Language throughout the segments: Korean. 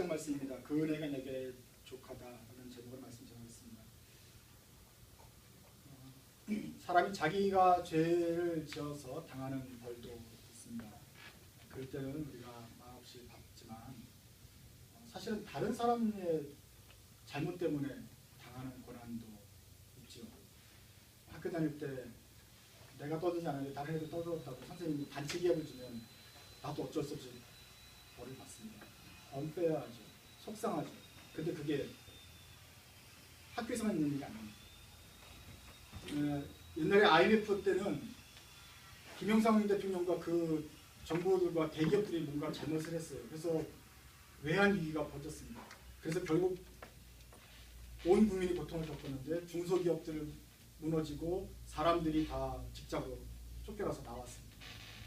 17장 말씀입니다. 그 은혜가 내게 족하다라는 제목으로 말씀 전하겠습니다. 어, 사람이 자기가 죄를 지어서 당하는 벌도 있습니다. 그럴 때는 우리가 마음없이 받지만 어, 사실은 다른 사람의 잘못 때문에 당하는 고난도 있죠. 학교 다닐 때 내가 떠들지 않았는데 다른 애들 떠들었다고 선생님이 반칙이야를 주면 나도 어쩔 수 없이 벌을 받습니다. 언페어하죠. 속상하죠. 근데 그게 학교에서만 있는 아닙니다. 에, 옛날에 IMF 때는 김영삼 대통령과 그 정부들과 대기업들이 뭔가 잘못을 했어요. 그래서 외환 위기가 벌어졌습니다. 그래서 결국 온 국민이 고통을 겪었는데 중소기업들 무너지고 사람들이 다 직장으로 쫓겨나서 나왔습니다.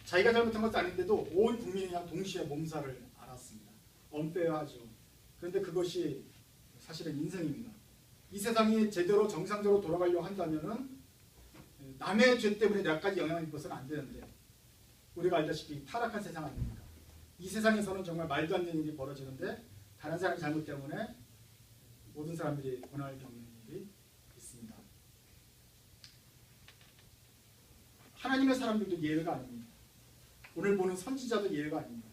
자기가 잘못한 것도 아닌데도 온 국민이 그냥 동시에 몸살을 앓았습니다. 언페어하죠. 그런데 그것이 사실은 인생입니다. 이 세상이 제대로 정상적으로 돌아가려고 한다면은 남의 죄 때문에 나까지 영향을 입어서는 안 되는데 우리가 알다시피 타락한 세상 아닙니까? 이 세상에서는 정말 말도 안 되는 일이 벌어지는데 다른 사람 잘못 때문에 모든 사람들이 고난을 겪는 일이 있습니다. 하나님의 사람들도 예외가 아닙니다. 오늘 보는 선지자도 예외가 아닙니다.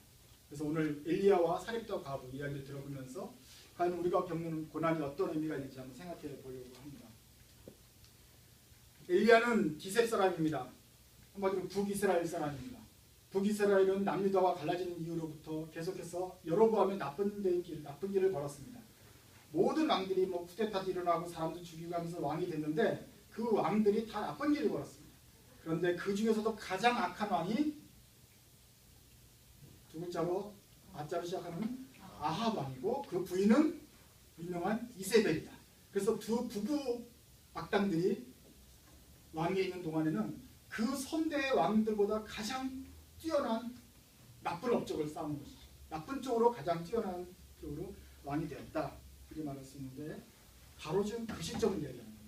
그래서 오늘 엘리야와 사립다 과부 이야기를 들어보면서 과연 우리가 겪는 고난이 어떤 의미가 있는지 한번 생각해 보려고 합니다. 엘리야는 기셉 사람입니다. 한마디로 북이스라엘 사람입니다. 북이스라엘은 남유다와 갈라지는 이후로부터 계속해서 여로보암의 나쁜 길, 나쁜 길을 걸었습니다. 모든 왕들이 뭐 쿠데타도 일어나고 사람도 죽이고 하면서 왕이 됐는데 그 왕들이 다 나쁜 길을 걸었습니다. 그런데 그 중에서도 가장 악한 왕이 두 글자로 아자로 시작하는 아합 왕이고 그 부인은 유명한 이세벨이다. 그래서 두 부부 악당들이 왕위에 있는 동안에는 그 선대의 왕들보다 가장 뛰어난 나쁜 업적을 쌓은 것이죠. 나쁜 쪽으로 가장 뛰어난 쪽으로 왕이 되었다. 그렇게 말할 수 있는데 바로 지금 그 시점을 이야기하는 겁니다.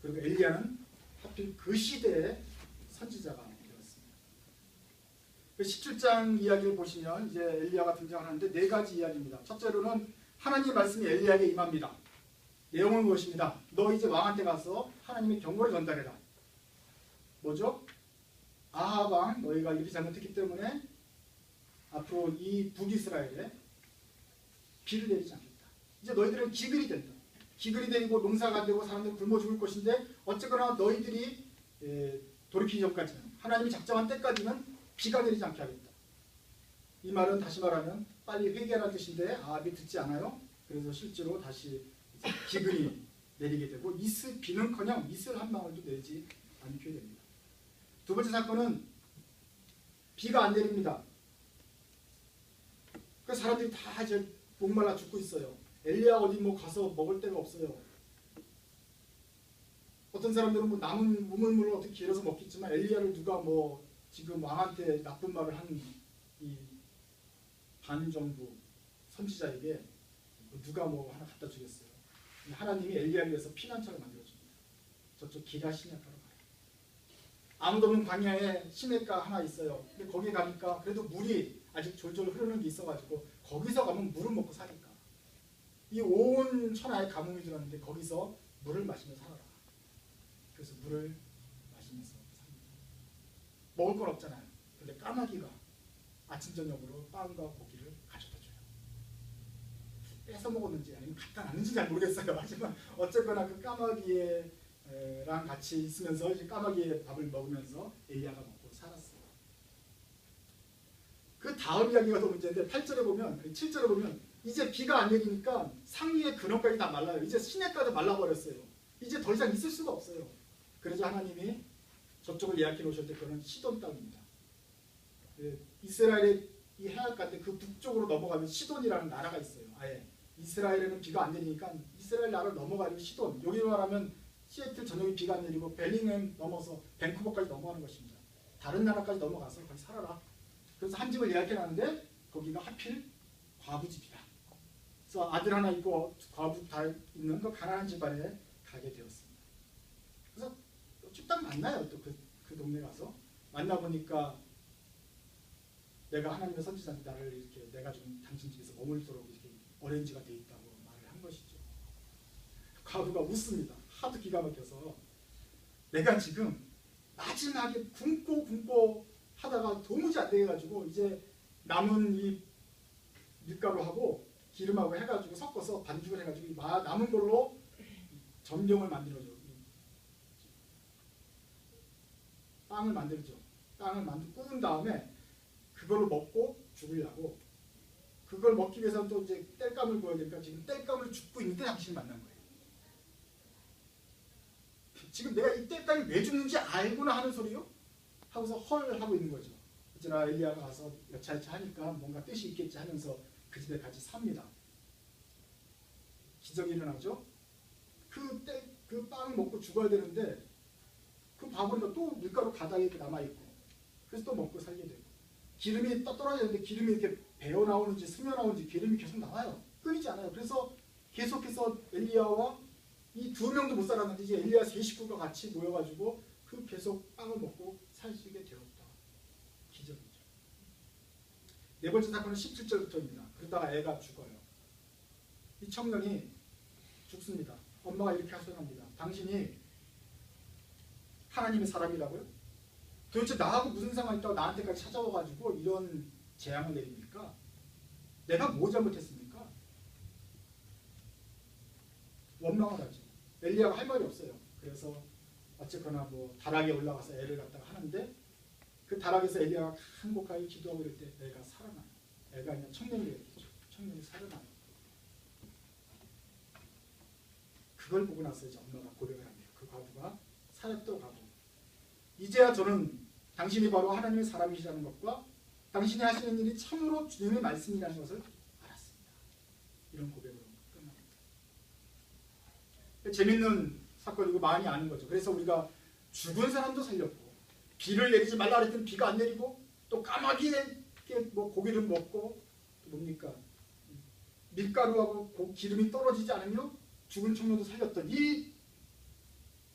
그리고 엘리야는 하필 그 시대의 선지자가 17장 이야기를 보시면 이제 엘리야가 등장하는데 네 가지 이야기입니다. 첫째로는 하나님의 말씀이 엘리야에게 임합니다. 내용은 무엇입니다? 너 이제 왕한테 가서 하나님의 경고를 전달해라. 뭐죠? 아하방 너희가 이렇게 잘못했기 때문에 앞으로 이 북이스라엘에 비를 내리지 않겠다. 이제 너희들은 기근이 된다. 기근이 되고 농사가 안 되고 사람들이 굶어 죽을 것인데 어쨌거나 너희들이 에, 돌이키기 전까지는 하나님이 작정한 때까지는 비가 내리지 않게 하겠다. 이 말은 다시 말하면 빨리 회개하라는 뜻인데 아합이 듣지 않아요. 그래서 실제로 다시 기근이 내리게 되고 이슬 비는커녕 이슬 한 방울도 내지 않게 됩니다. 두 번째 사건은 비가 안 내립니다. 그 사람들이 다 이제 목말라 죽고 있어요. 엘리야 어디 뭐 가서 먹을 데가 없어요. 어떤 사람들은 뭐 남은 우물물을 어떻게 길어서 먹겠지만 엘리야를 누가 뭐 지금 왕한테 나쁜 말을 한 이 반정부 선지자에게 누가 뭐 하나 갖다 주겠어요. 하나님이 엘리야를 위해서 피난처를 만들어줍니다. 저쪽 기가 시내가로 가요. 아무도 없는 광야에 시내가 하나 있어요. 근데 거기 가니까 그래도 물이 아직 졸졸 흐르는 게 있어가지고 거기서 가면 물을 먹고 사니까 이 온 천하에 가뭄이 들었는데 거기서 물을 마시며 살아라. 그래서 물을. 먹을 건 없잖아요. 근데 까마귀가 아침 저녁으로 빵과 고기를 가져다 줘요. 뺏어 먹었는지 아니면 갖다 놨는지 잘 모르겠어요. 하지만 어쨌거나 그 까마귀랑 같이 있으면서 까마귀의 밥을 먹으면서 엘리야가 먹고 살았어요. 그 다음 이야기가 더 문제인데 8절에 보면 7절에 보면 이제 비가 안 내리니까 상위의 근원까지 다 말라요. 이제 시내까지 말라버렸어요. 이제 더 이상 있을 수가 없어요. 그래서 하나님이 저쪽을 예약해 놓으셨을 때 그는 시돈 땅입니다. 그 이스라엘의 이 해안가 때그 북쪽으로 넘어가면 시돈이라는 나라가 있어요. 아예 이스라엘에는 비가 안 내리니까 이스라엘 나라를 넘어가는 시돈. 여기로 말하면 시애틀 전역에 비가 안 내리고 벨링햄 넘어서 밴쿠버까지 넘어가는 것입니다. 다른 나라까지 넘어가서 거기 살아라. 그래서 한 집을 예약해 놨는데 거기가 하필 과부 집이다. 그래서 아들 하나 있고 과부 다 있는 그 가난한 집안에 가게. 그래서 쭉 만나요. 또 그 그 동네 가서 만나 보니까 내가 하나님의 선지자인데 나를 이렇게 내가 좀 당신 집에서 머물도록 이렇게 어레인지가 돼 있다고 말을 한 것이죠. 과부가 웃습니다. 하도 기가 막혀서 내가 지금 마지막에 굶고 굶고 하다가 도무지 안 돼가지고 이제 남은 이 밀가루하고 기름하고 해가지고 섞어서 반죽을 해가지고 남은 걸로 전병을 만들어줘. 빵을 만들죠. 빵을 만들 구운 다음에 그걸로 먹고 죽으려고 그걸 먹기 위해서 또 이제 땔감을 구워야 되니까 지금 땔감을 죽고 있는데 당신을 만난 거예요. 지금 내가 이 땔감이 왜 죽는지 알고나 하는 소리요? 하고서 헐 하고 있는 거죠. 어쩌나 엘리야가 가서 여차여차 하니까 뭔가 뜻이 있겠지 하면서 그 집에 같이 삽니다. 기적이 일어나죠. 그 때 그 빵을 먹고 죽어야 되는데 그 바보니까 또 밀가루 가닥이 남아 있고 그래서 또 먹고 살게 되고 기름이 떠 떨어지는데 기름이 이렇게 배어 나오는지 스며 나오는지 기름이 계속 나와요. 끊이지 않아요. 그래서 계속해서 엘리야와 이 두 명도 못 살았는데 이제 엘리야 세 식구가 같이 모여가지고 그 계속 빵을 먹고 살수 있게 되었다. 기적이죠. 네 번째 사건은 17절부터입니다. 그러다가 애가 죽어요. 이 청년이 죽습니다. 엄마가 이렇게 하소연합니다. 당신이 하나님의 사람이라고요? 도대체 나하고 무슨 상관이 있다고 나한테까지 찾아와가지고 이런 재앙을 내립니까? 내가 뭐 잘못했습니까? 원망을 하죠. 엘리야가 할 말이 없어요. 그래서 어쨌거나 뭐 다락에 올라가서 애를 갖다가 하는데 그 다락에서 엘리야가 한곡하게 기도하고 이럴 때 애가 살아나요. 애가 그냥 청년이 됐죠. 청년이 살아나요. 그걸 보고 나서 이제 엄마가 고백을 합니다. 그 과부가 사역도 가고 이제야 저는 당신이 바로 하나님의 사람이시라는 것과 당신이 하시는 일이 참으로 주님의 말씀이라는 것을 알았습니다. 이런 고백으로 끝납니다. 재밌는 사건이고 많이 아는 거죠. 그래서 우리가 죽은 사람도 살렸고 비를 내리지 말라 그랬더니 비가 안 내리고 또 까마귀에 뭐 고기를 먹고 또 뭡니까 밀가루하고 고- 기름이 떨어지지 않으며 죽은 청년도 살렸던 이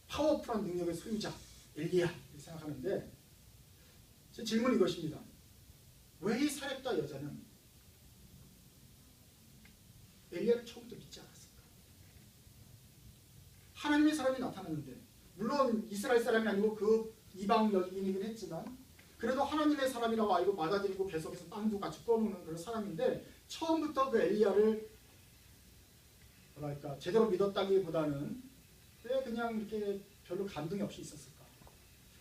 파워풀한 능력의 소유자 엘리야 이렇게 생각하는데 제 질문은 이것입니다. 왜 이 사렙다 여자는 엘리야를 처음부터 믿지 않았을까? 하나님의 사람이 나타났는데 물론 이스라엘 사람이 아니고 그 이방 여인이긴 했지만 그래도 하나님의 사람이라고 알고 받아들이고 계속해서 빵도 같이 구워먹는 그런 사람인데 처음부터 그 엘리야를 뭐랄까 제대로 믿었다기보다는 왜 그냥 이렇게 별로 감동이 없이 있었을까?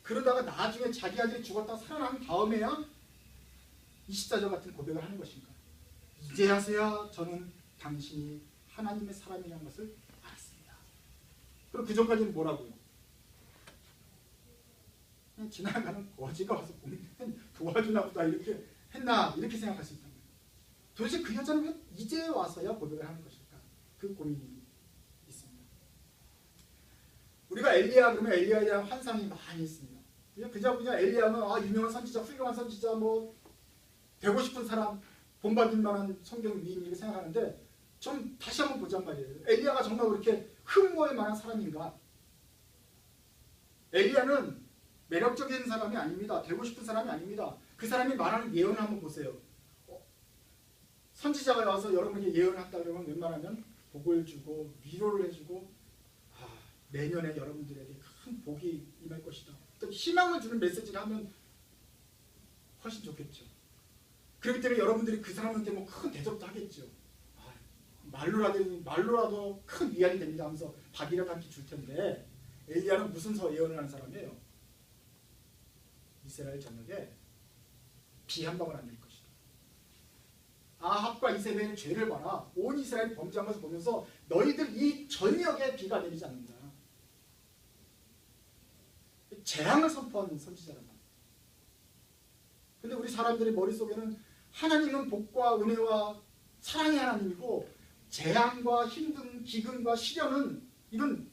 그러다가 나중에 자기 아들이 죽었다 살아난 다음에야 24절 같은 고백을 하는 것인가? 이제야서야 저는 당신이 하나님의 사람이라는 것을 알았습니다. 그럼 그 전까지는 뭐라고요? 지나가는 거지가 와서 보면 도와주나 보다 이렇게 했나 이렇게 생각할 수 있단 말이에요. 도대체 그 여자는 왜 이제 와서야 고백을 하는 것일까? 그 고민이 있습니다. 우리가 엘리야 그러면 엘리야에 대한 환상이 많이 있습니다. 그냥 그냥 그냥 엘리야는 아 유명한 선지자, 훌륭한 선지자 뭐 되고 싶은 사람, 본받을 만한 성경 위인 이렇게 생각하는데 좀 다시 한번 보자 말이에요. 엘리야가 정말 그렇게 흠모할 만한 사람인가? 엘리야는 매력적인 사람이 아닙니다. 되고 싶은 사람이 아닙니다. 그 사람이 말하는 예언을 한번 보세요. 어, 선지자가 와서 여러분에게 예언을 한다 그러면 웬만하면 복을 주고 위로를 해주고 아, 내년에 여러분들에게 큰 복이 임할 것이다. 또 희망을 주는 메시지를 하면 훨씬 좋겠죠. 그렇기 때문에 여러분들이 그 사람한테 뭐 큰 대접도 하겠죠. 아, 말로라도 말로라도 큰 위안이 됩니다 하면서 밥이라도 한 끼 줄 텐데 엘리야는 무슨 서 예언을 하는 사람이에요? 이스라엘 전역에 비 한 방울 안 낼 것이다. 아합과 이세벨의 죄를 봐라. 온 이스라엘 범죄한 것을 보면서 너희들 이 전역에 비가 내리지 않는다. 재앙을 선포하는 선지자란 말이에요. 근데 우리 사람들의 머릿속에는 하나님은 복과 은혜와 사랑의 하나님이고 재앙과 힘든 기근과 시련은 이건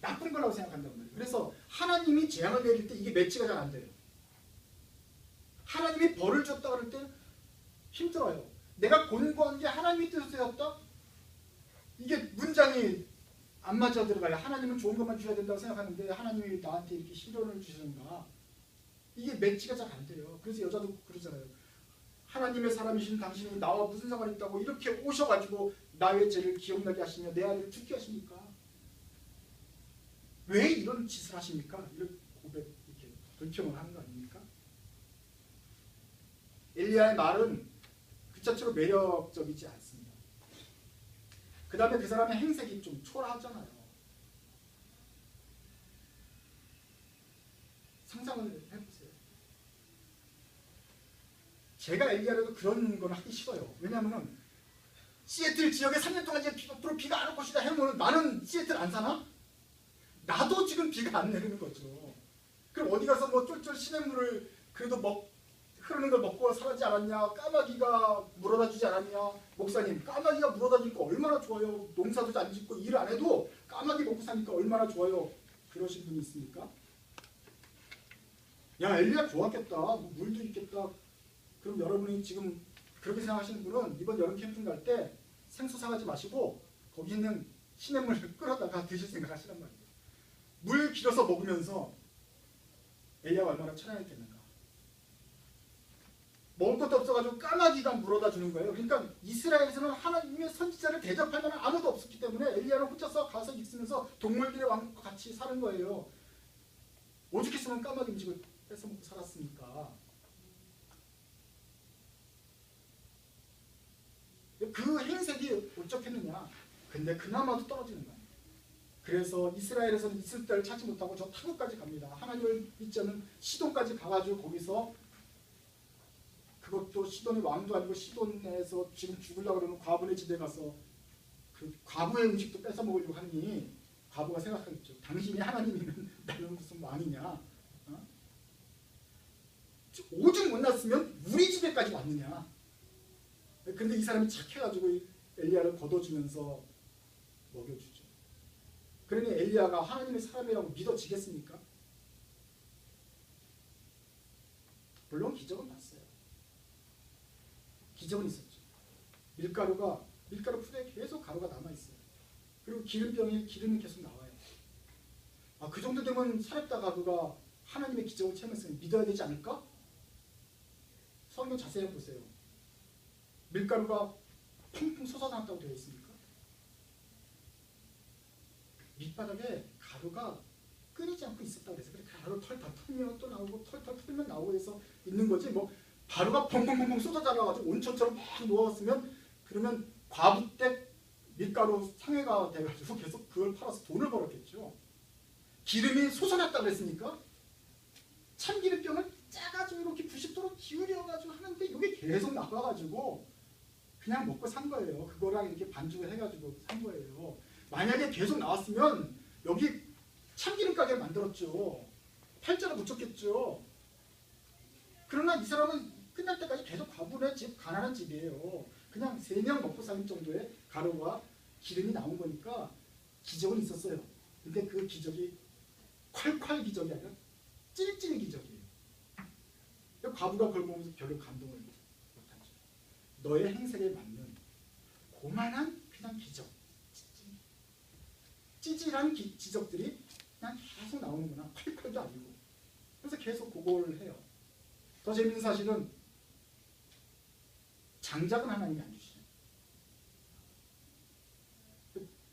나쁜 거라고 생각한단 말이에요. 그래서 하나님이 재앙을 내릴 때 이게 매치가 잘 안 돼요. 하나님이 벌을 줬다 그럴 때 힘들어요. 내가 곤고한 게 하나님의 뜻이었다? 이게 문장이 안 맞아 들어가요. 하나님은 좋은 것만 주셔야 된다고 생각하는데 하나님이 나한테 이렇게 시련을 주시는가? 이게 매치가 잘 안 돼요. 그래서 여자도 그러잖아요. 하나님의 사람이신 당신이 나와 무슨 상관이 있다고 이렇게 오셔가지고 나의 죄를 기억나게 하시며 내 아들을 죽게 하십니까? 왜 이런 짓을 하십니까? 이런 고백 이렇게 불평을 하는 거 아닙니까? 엘리야의 말은 그 자체로 매력적이지 않습니다. 그 다음에 그 사람의 행색이 좀 초라하잖아요. 상상을 해보세요. 제가 엘리야라도 그런 건 하기 싫어요. 왜냐하면 시애틀 지역에 3년 동안 앞으로 비가 안 올 것이다 해놓으면 나는 시애틀 안 사나? 나도 지금 비가 안 내리는 거죠. 그럼 어디 가서 뭐 쫄쫄 시냇물을 그래도 먹 흐르는 걸 먹고 살았지 않았냐? 까마귀가 물어다 주지 않았냐? 목사님, 까마귀가 물어다 주니까 얼마나 좋아요. 농사도 안 짓고 일 안 해도 까마귀 먹고 사니까 얼마나 좋아요. 그러신 분이 있습니까? 야, 엘리야 좋았겠다. 뭐 물도 있겠다. 그럼 여러분이 지금 그렇게 생각하시는 분은 이번 여름 캠핑 갈 때 생수 사가지 마시고 거기 있는 시냇물을 끌어다가 드실 생각 하시란 말이에요. 물 길어서 먹으면서 엘리야가 얼마나 천연했겠는가. 먹을 것도 없어가지고 까마귀가 물어다 주는 거예요. 그러니까 이스라엘에서는 하나님의 선지자를 대접할 만한 아무도 없었기 때문에 엘리야는 혼자서 가서 있으면서 동물들의 왕과 같이 사는 거예요. 오죽했으면 까마귀 음식을 뺏어 먹고 살았으니까. 그 행색이 어쩌겠느냐. 근데 그나마도 떨어지는 거예요. 그래서 이스라엘에서는 있을 때를 찾지 못하고 저 타국까지 갑니다. 하나님을 믿지 않는 시돈까지 가가지고 거기서 그것도 시돈의 왕도 아니고 시돈에서 지금 죽으려고 그러는 과부의 집에 가서 그 과부의 음식도 뺏어 먹으려고 하니 과부가 생각하겠죠. 당신이 하나님이면 나는 무슨 왕이냐. 어? 오죽 못났으면 우리 집에까지 왔느냐. 근데 이 사람이 착해가지고 엘리야를 걷어주면서 먹여주죠. 그러니 엘리야가 하나님의 사람이라고 믿어지겠습니까? 물론 기적은 봤어요. 기적은 있었죠. 밀가루가 밀가루 풀에 계속 가루가 남아 있어요. 그리고 기름병에 기름이 계속 나와요. 아, 그 정도 되면 사렙다 가루가 하나님의 기적을 체험했으니 믿어야 되지 않을까? 성경 자세히 보세요. 밀가루가 펑펑 솟아났다고 되어 있습니까? 밑바닥에 가루가 끊이지 않고 있었다고 해서 그래 가루 털다 털면 또 나오고 털털 털면 나오고 해서 있는 거지 뭐 가루가 펑펑펑펑 쏟아져가지고 온천처럼 막 누웠으면 그러면 과부 때 밀가루 상해가 돼가지고 계속 그걸 팔아서 돈을 벌었겠죠. 기름이 솟아났다고 했으니까 참기름병을 짜가지고 이렇게 90도로 기울여가지고 하는데 이게 계속 나와가지고 그냥 먹고 산 거예요. 그거랑 이렇게 반죽을 해가지고 산 거예요. 만약에 계속 나왔으면 여기 참기름 가게 만들었죠. 팔자를 붙였겠죠. 그러나 이 사람은 끝날 때까지 계속 과분의 집, 가난한 집이에요. 그냥 세 명 먹고 사는 정도의 가루와 기름이 나온 거니까 기적은 있었어요. 근데 그 기적이 콸콸 기적이 아니라 찔찔 기적이에요. 과부가 그걸 보면서 별로 감동을 못하죠. 너의 행색에 맞는 고만한 그냥 기적. 찌질한 기, 지적들이 그냥 계속 나오는구나. 콸콸도 아니고. 그래서 계속 그걸 해요. 더 재밌는 사실은 장작은 하나님이 안 주시죠.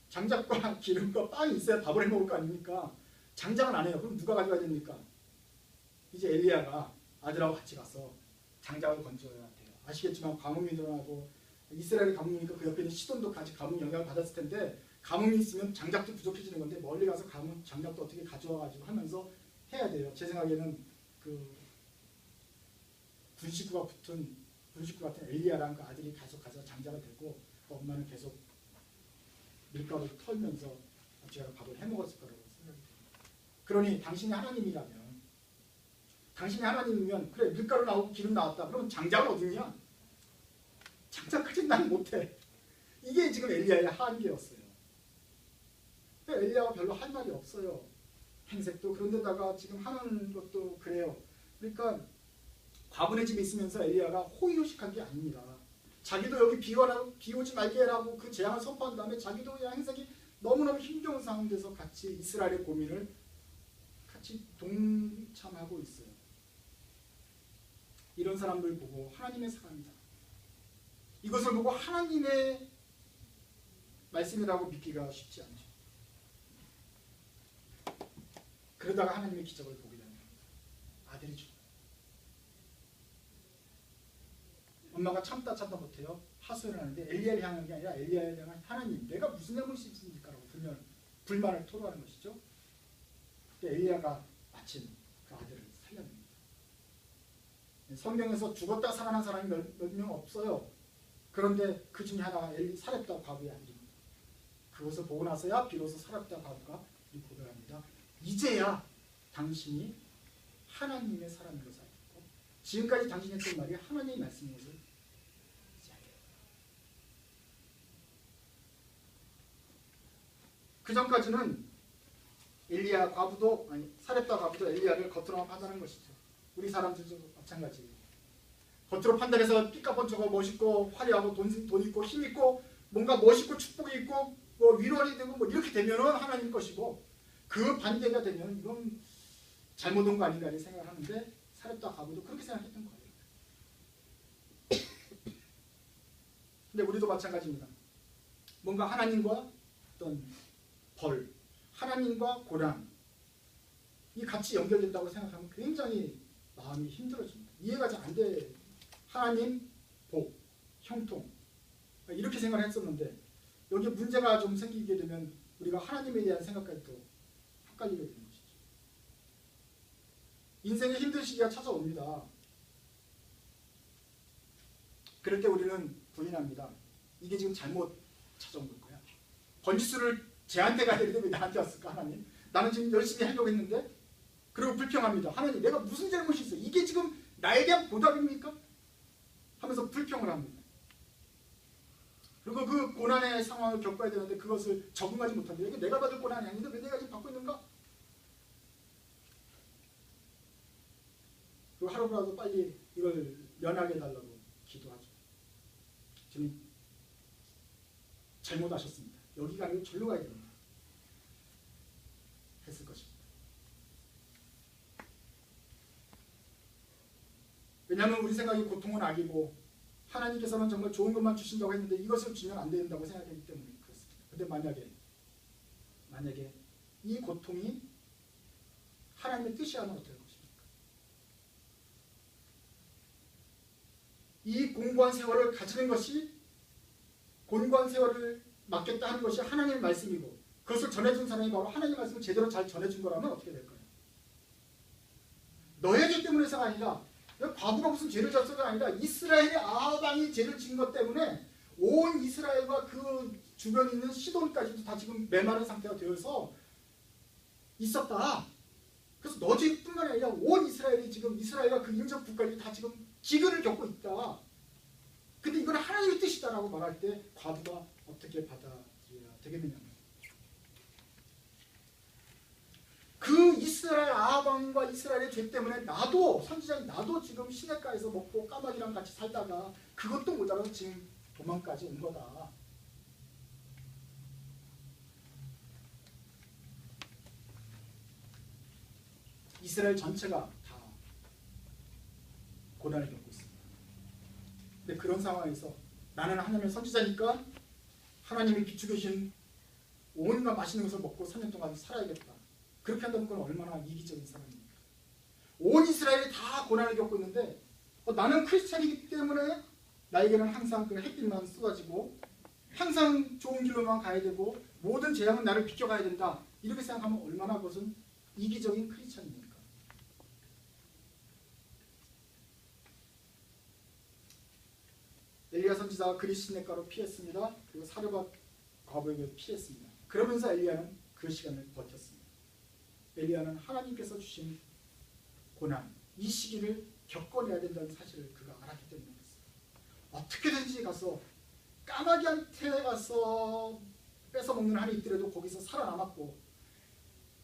장작과 기름과 빵이 있어야 밥을 해 먹을 거 아닙니까? 장작은 안 해요. 그럼 누가 가져가야 됩니까? 이제 엘리야가 아들하고 같이 가서 장작을 건져야 돼요. 아시겠지만 가뭄이 일어나고 이스라엘이 가뭄이니까 그 옆에 있는 시돈도 같이 가뭄 영향을 받았을 텐데 가뭄이 있으면 장작도 부족해지는 건데 멀리 가서 가뭄 장작도 어떻게 가져와가지고 하면서 해야 돼요. 제 생각에는 그 군식구가 붙은 군식구 같은 엘리야랑 그 아들이 계속 가서 장작을 들고 그 엄마는 계속 밀가루 털면서 제가 밥을 해 먹었을 거라고 생각이 듭니다. 그러니 당신이 하나님이라면 당신이 하나님이면 그래 밀가루 나오고 기름 나왔다. 그러면 장작은 어딨냐? 장작까지 난 못해. 이게 지금 엘리야의 한계였어요. 엘리야가 별로 할 말이 없어요. 행색도 그런데다가 지금 하는 것도 그래요. 그러니까 과분의 집에 있으면서 엘리야가 호의호식한 게 아닙니다. 자기도 여기 비워라, 비오지 말게 해라고 그 재앙을 선포한 다음에 자기도 행색이 너무너무 힘겨운 상황에서 같이 이스라엘의 고민을 같이 동참하고 있어요. 이런 사람들 보고 하나님의 사람이다. 이것을 보고 하나님의 있음이라고 믿기가 쉽지 않죠. 그러다가 하나님의 기적을 보게 됩니다. 아들이 죽어요. 엄마가 참다 참다 못해요. 하소연을 하는데 엘리야를 향한 게 아니라 엘리야를 향한 하나님 내가 무슨 잘못이 있습니까 라고 불면 불만을 토로하는 것이죠. 엘리야가 마침 그 아들을 살려냅니다. 성경에서 죽었다 살아난 사람이 몇 명 없어요. 그런데 그 중에 하나가 엘리 사렙다 과부의 아들입니다. 그것을 보고 나서야 비로소 사렙다 과부가 이 고백합니다. 이제야 당신이 하나님의 사람인 것을 알고 지금까지 당신이 했던 말이 하나님의 말씀인 것을 이제 알게 됩니다. 그 전까지는 엘리야 과부도 아니 사렙다 과부도 엘리야를 겉으로 판단한 것이죠. 우리 사람들도 마찬가지예요. 겉으로 판단해서 삐까뻔쩍하고 멋있고 화려하고 돈, 돈 있고 힘 있고 뭔가 멋있고 축복이 있고 뭐 위로가 되고 뭐 이렇게 되면은 하나님 것이고 그 반대가 되면 이건 잘못한 거 아닌가 이렇게 생각하는데 사렙다 과부도 그렇게 생각했던 거예요. 근데 우리도 마찬가지입니다. 뭔가 하나님과 어떤 벌, 하나님과 고난 이 같이 연결된다고 생각하면 굉장히 마음이 힘들어집니다. 이해가 잘 안 돼. 하나님, 복, 형통 이렇게 생각을 했었는데 여기 문제가 좀 생기게 되면 우리가 하나님에 대한 생각까지 또 헷갈리게 되는 것이죠. 인생의 힘든 시기가 찾아옵니다. 그럴 때 우리는 부인합니다. 이게 지금 잘못 찾아온 걸 거야. 번지수를 쟤한테 가야 되는데 왜 나한테 왔을까 하나님? 나는 지금 열심히 하려고 했는데 그리고 불평합니다. 하나님 내가 무슨 잘못이 있어? 이게 지금 나에 대한 보답입니까? 하면서 불평을 합니다. 그리고 그 고난의 상황을 겪어야 되는데 그것을 적응하지 못합니다. 이게 내가 받을 고난이 아닌데 왜 내가 지금 받고 있는가? 그리고 하루라도 빨리 이걸 면하게 해달라고 기도하죠. 저는 잘못하셨습니다. 여기가 아니고 절로 가야 됩니다. 했을 것입니다. 왜냐하면 우리 생각이 고통은 악이고 하나님께서는 정말 좋은 것만 주신다고 했는데 이것을 주면 안 된다고 생각했기 때문에 그렇습니다. 근데 만약에 만약에 이 고통이 하나님의 뜻이 아니면 할 것입니까? 이 공고한 세월을 가지는 것이 공고한 세월을 맡겠다 하는 것이 하나님의 말씀이고 그것을 전해준 사람이 바로 하나님의 말씀을 제대로 잘 전해준 거라면 어떻게 될까요? 너의 죄 때문에서가 아니라 과부가 무슨 죄를 졌어가 아니라 이스라엘의 아합왕이 죄를 진것 때문에 온 이스라엘과 그 주변에 있는 시돈까지도 다 지금 메마른 상태가 되어서 있었다. 그래서 너 죄뿐만 아니라 온 이스라엘이 지금 이스라엘과 그 인접 국가들이 다 지금 기근을 겪고 있다. 근데 이건 하나님의 뜻이다라고 말할 때 과부가 어떻게 받아들여야 되겠느냐. 그 이스라엘 아방과 이스라엘의 죄 때문에 나도 선지자인 나도 지금 시내가에서 먹고 까마귀랑 같이 살다가 그것도 모자라서 지금 도망까지 온 거다. 이스라엘 전체가 다 고난을 겪고 있습니다. 근데 그런 상황에서 나는 하나님의 선지자니까 하나님이 비추계신 온갖 맛있는 것을 먹고 3년 동안 살아야겠다. 그렇게 한다면 그건 얼마나 이기적인 사람입니까? 온 이스라엘이 다 고난을 겪고 있는데 어, 나는 크리스찬이기 때문에 나에게는 항상 그 햇빛만 쏟아지고 항상 좋은 길로만 가야 되고 모든 재앙은 나를 비켜가야 된다. 이렇게 생각하면 얼마나 그것은 이기적인 크리스찬입니까? 엘리야 선지자가 그리스네가로 피했습니다. 그리고 사르밧 과부에게 피했습니다. 그러면서 엘리야는 그 시간을 버텼습니다. 엘리야는 하나님께서 주신 고난, 이 시기를 겪어내야 된다는 사실을 그가 알았기 그랬어요. 어떻게든지 가서 까마귀한테 가서 뺏어먹는 한이 있더라도 거기서 살아남았고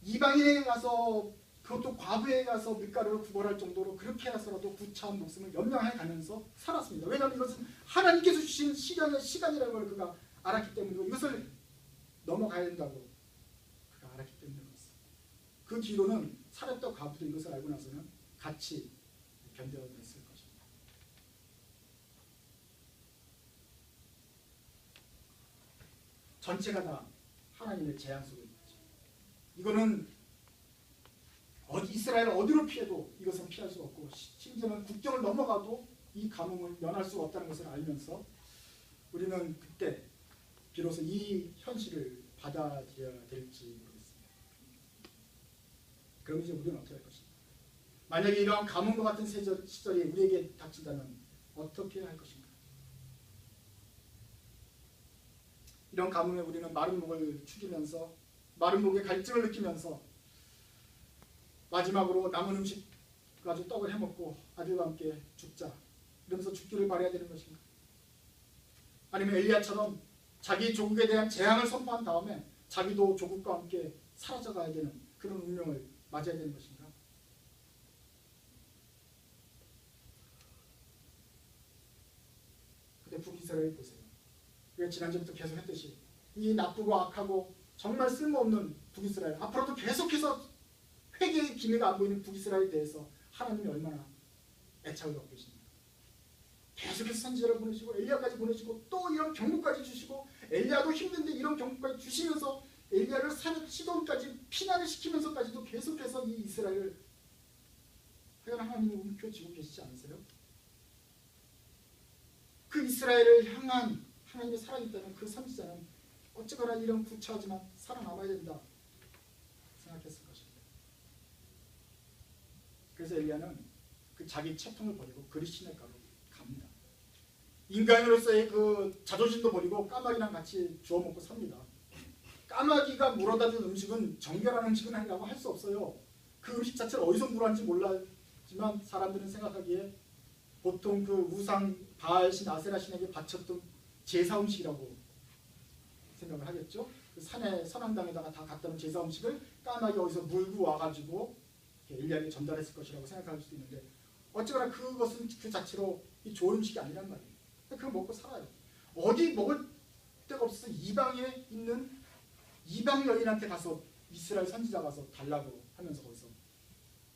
이방인에 가서 그것도 과부에 가서 밀가루를 구걸할 정도로 그렇게 해서라도 구차한 목숨을 연명해 가면서 살았습니다. 왜냐하면 이것은 하나님께서 주신 시간의 시간이라는 걸 그가 알았기 때문이고 이것을 넘어가야 된다고 그가 알았기 때문에 그 뒤로는 사렙과 과부도 이것을 알고 나서는 같이 견뎌냈을 것입니다. 전체가 다 하나님의 재앙 속에 있죠. 이거는 어디 이스라엘 어디로 피해도 이것은 피할 수 없고 심지어는 국경을 넘어가도 이 가뭄을 면할 수 없다는 것을 알면서 우리는 그때 비로소 이 현실을 받아들여야 될지. 그럼 이제 우리는 어떻게 할 것인가? 만약에 이러한 가뭄과 같은 시절이 우리에게 닥친다면 어떻게 할 것인가? 이런 가뭄에 우리는 마른 목을 축이면서 마른 목에 갈증을 느끼면서 마지막으로 남은 음식 가지고 떡을 해먹고 아들과 함께 죽자 이러면서 죽기를 바라야 되는 것인가? 아니면 엘리야처럼 자기 조국에 대한 재앙을 선포한 다음에 자기도 조국과 함께 사라져가야 되는 그런 운명을 맞아야 되는 것인가? 근데 북이스라엘 보세요. 우리가 지난주부터 계속 했듯이 이 나쁘고 악하고 정말 쓸모없는 북이스라엘 앞으로도 계속해서 회개의 기미가 안 보이는 북이스라엘에 대해서 하나님이 얼마나 애착을 갖고 계십니까? 계속해서 선지자를 보내시고 엘리야까지 보내시고 또 이런 경고까지 주시고 엘리야도 힘든데 이런 경고까지 주시면서 엘리야를 시돈까지 피난을 시키면서까지도 계속해서 이 이스라엘을 하여 하나님이 움켜쥐고 계시지 않으세요? 그 이스라엘을 향한 하나님의 있다면 그 선지자는 어쩌거나 이런 구차하지만 살아남아야 된다 생각했을 것입니다. 그래서 엘리야는 그 자기 채통을 버리고 그리시네가로 갑니다. 인간으로서의 그 자존심도 버리고 까마귀랑 같이 주워 먹고 삽니다. 까마귀가 물어다 준 음식은 정결한 음식은 아니라고 할 수 없어요. 그 음식 자체를 어디서 물었는지 몰랐지만 사람들은 생각하기에 보통 그 우상 바알신 아세라신에게 바쳤던 제사 음식이라고 생각을 하겠죠. 그 산에 선왕당에다가 다 갖다 놓은 제사 음식을 까마귀 어디서 물고 와가지고 엘리야에게 전달했을 것이라고 생각할 수도 있는데 어쩌거나 그것은 그 자체로 좋은 음식이 아니란 말이에요. 그거 먹고 살아요. 어디 먹을 데가 없어서 이방에 있는 이방 여인한테 가서 이스라엘 선지자 가서 달라고 하면서 거기서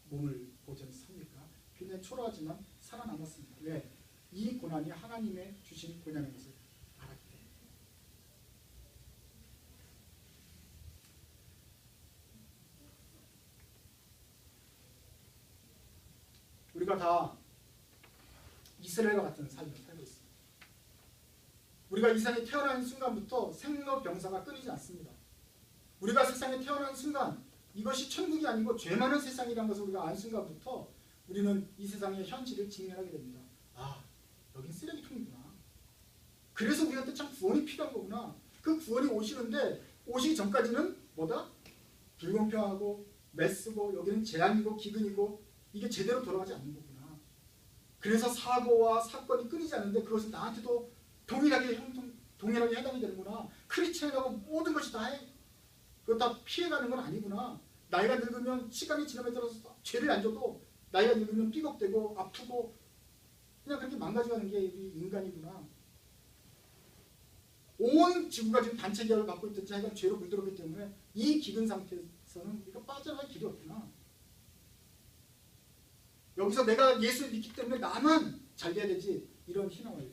몸을 보존 삽니까? 굉장히 초라하지만 살아남았습니다. 왜? 이 고난이 하나님의 주신 고난인 것을 알았기 때문에. 우리가 다 이스라엘과 같은 삶을 살고 있습니다. 우리가 이 세상에 태어난 순간부터 생로병사가 끊이지 않습니다. 우리가 세상에 태어난 순간 이것이 천국이 아니고 죄 많은 세상이라는 것을 우리가 안 순간부터 우리는 이 세상의 현실을 직면하게 됩니다. 아, 여긴 쓰레기통이구나. 그래서 우리한테 참 구원이 필요한 거구나. 그 구원이 오시는데 오시기 전까지는 뭐다? 불공평하고 메쓰고 여기는 재앙이고 기근이고 이게 제대로 돌아가지 않는 거구나. 그래서 사고와 사건이 끊이지 않는데 그것은 나한테도 동일하게 형통, 동일하게 해당이 되는구나. 크리스천이라고 모든 것이 다 해. 그거 다 피해가는 건 아니구나. 나이가 늙으면 시간이 지남에 따라서 죄를 안 져도 나이가 늙으면 삐걱대고 아프고 그냥 그렇게 망가져가는 게 인간이구나. 온 지구가 지금 단체 계약을 갖고 있던 자기가 죄로 물들었기 때문에 이 기근 상태에서는 이거 빠져나갈 길이 없구나. 여기서 내가 예수를 믿기 때문에 나만 잘 돼야 되지 이런 희망을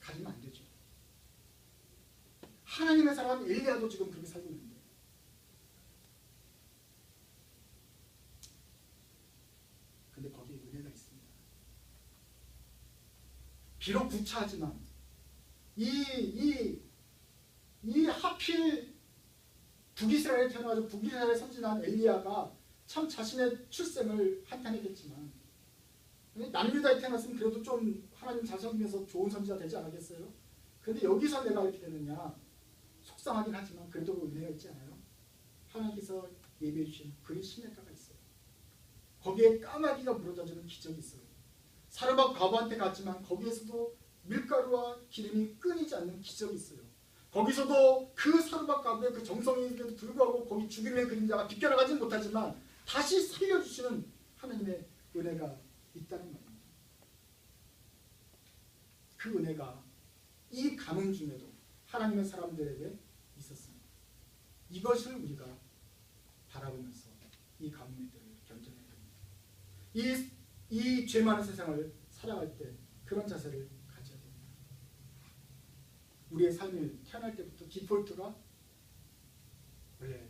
가지면 안 되죠. 하나님의 사람 엘리야도 지금 그렇게 살고 있는데 근데 거기에 은혜가 있습니다. 비록 구차하지만 이, 이, 이 하필 북이스라엘에 태어나서 북이스라엘에 선진한 엘리야가 참 자신의 출생을 한탄했겠지만 남유다에 태어났으면 그래도 좀 하나님 잘 섬기면서 좋은 선지자 되지 않았겠어요? 그런데 여기서 내가 이렇게 되느냐 속상하긴 하지만 그래도 은혜가 있지 않아요? 하나님께서 예배해 주신 그의 시냇가가 있어요. 거기에 까마귀가 물어다주는 기적이 있어요. 사르밧 과부한테 갔지만 거기에서도 밀가루와 기름이 끊이지 않는 기적이 있어요. 거기서도 그 사르밧 과부의 그 정성에도 불구하고 거기 죽임의 그림자가 비껴나가지 못하지만 다시 살려주시는 하나님의 은혜가 있다는 말입니다. 그 은혜가 이 가뭄 중에도 하나님의 사람들에게. 이것을 우리가 바라보면서 이 때를 견뎌내야 됩니다. 이, 이 죄 많은 세상을 살아갈 때 그런 자세를 가져야 됩니다. 우리의 삶을 태어날 때부터 디폴트가 원래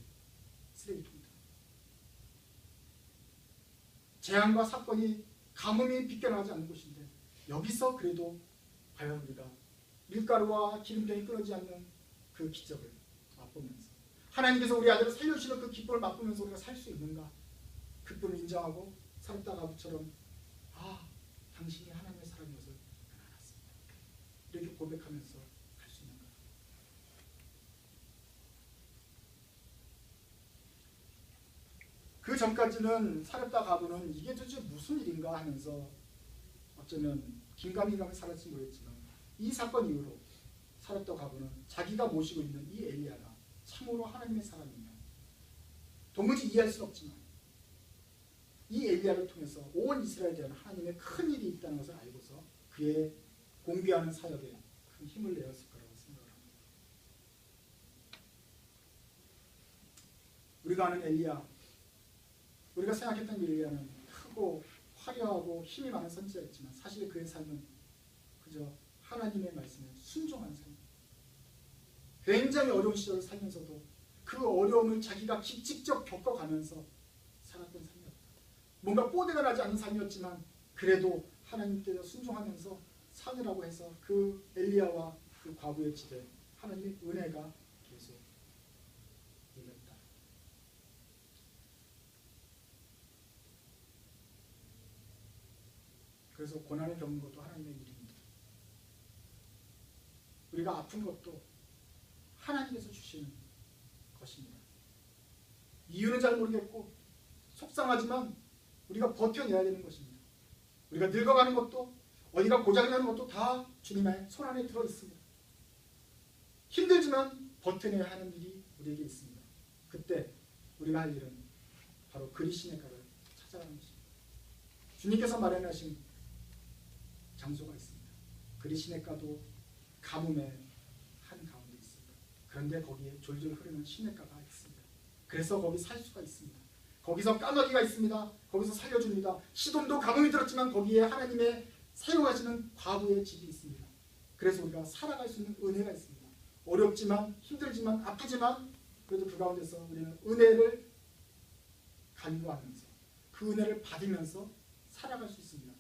쓰레기통이다. 재앙과 사건이 가뭄이 비껴나가지 않는 곳인데 여기서 그래도 과연 우리가 밀가루와 기름병이 끊어지 않는 그 기적을 하나님께서 우리 아들을 살려주시는 그 기쁨을 맛보면서 우리가 살 수 있는가? 그뿐을 인정하고 살다 가부처럼 아 당신이 하나님의 사람이어서 알았습니다. 이렇게 고백하면서 갈수 있는가? 그 전까지는 사렙다 가부는 이게 도대체 무슨 일인가 하면서 어쩌면 긴가민가하게 살았지 모르겠지만 이 사건 이후로 사렙다 가부는 자기가 모시고 있는 이 엘리야가 참으로 하나님의 사람이며 도무지 이해할 수 없지만 이 엘리야를 통해서 온 이스라엘에 대한 하나님의 큰 일이 있다는 것을 알고서 그의 공개하는 사역에 큰 힘을 내었을 거라고 생각을 합니다. 우리가 아는 엘리야 우리가 생각했던 엘리야는 크고 화려하고 힘이 많은 선지자였지만 사실 그의 삶은 그저 하나님의 말씀에 순종한 삶. 굉장히 어려운 시절을 살면서도 그 어려움을 자기가 기- 직접 겪어가면서 살았던 삶이었다. 뭔가 뽀대가 나지 않는 삶이었지만 그래도 하나님께서 순종하면서 사느라고 해서 그 엘리야와 그 과부의 집에 하나님의 은혜가 계속 임했다. 그래서 고난을 겪는 것도 하나님의 일입니다. 우리가 아픈 것도 하나님께서 주시는 것입니다. 이유는 잘 모르겠고 속상하지만 우리가 버텨내야 되는 것입니다. 우리가 늙어가는 것도 어디가 고장나는 것도 다 주님의 손 안에 들어 있습니다. 힘들지만 버텨내야 하는 일이 우리에게 있습니다. 그때 우리가 할 일은 바로 그리스도의 가를 찾아가는 것입니다. 주님께서 마련하신 장소가 있습니다. 한 가운데 있습니다. 그런데 거기에 졸졸 흐르는 시냇가가 있습니다. 그래서 거기 살 수가 있습니다. 거기서 까마귀가 있습니다. 거기서 살려줍니다. 시돈도 가뭄이 들었지만 거기에 하나님의 사용하시는 과부의 집이 있습니다. 그래서 우리가 살아갈 수 있는 은혜가 있습니다. 어렵지만 힘들지만 아프지만 그래도 그 가운데서 우리는 은혜를 간구하면서 그 은혜를 받으면서 살아갈 수 있습니다.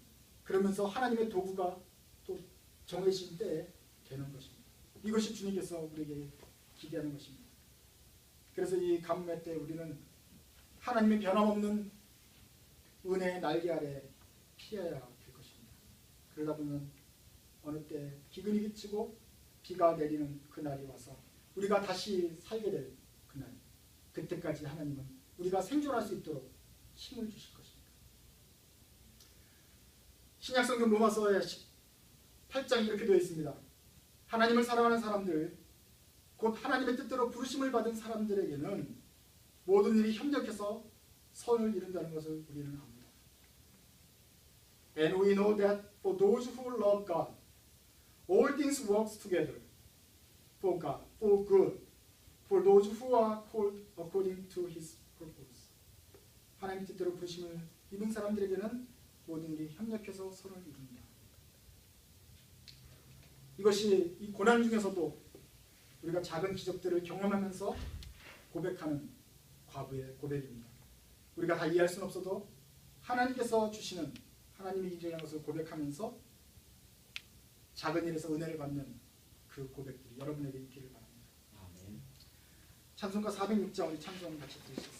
그러면서 하나님의 도구가 또 정해진 때에 되는 것입니다. 이것이 주님께서 우리에게 기대하는 것입니다. 그래서 이 가뭄의 때 우리는 하나님의 변함없는 은혜의 날개 아래 피해야 될 것입니다. 그러다 보면 어느 때 기근이 그치고 비가 내리는 그날이 와서 우리가 다시 살게 될 그날 그때까지 하나님은 우리가 생존할 수 있도록 힘을 주실 것입니다. 신약성경 로마서의 8장이 이렇게 되어 있습니다. 하나님을 사랑하는 사람들, 곧 하나님의 뜻대로 부르심을 받은 사람들에게는 모든 일이 협력해서 선을 이룬다는 것을 우리는 압니다. And we know that for those who love God, all things work together for God, for good, for those who are called according to His purpose. 하나님 뜻대로 부르심을 입은 사람들에게는 모든 일이 협력해서 선을 이룬다. 이것이 이 고난 중에서도 우리가 작은 기적들을 경험하면서 고백하는 과부의 고백입니다. 우리가 다 이해할 수는 없어도 하나님께서 주시는 하나님의 일이라는 것을 고백하면서 작은 일에서 은혜를 받는 그 고백들이 여러분에게 있기를 바랍니다. 아멘. 찬송가 406장 우리 찬송 같이 들으셨습니다.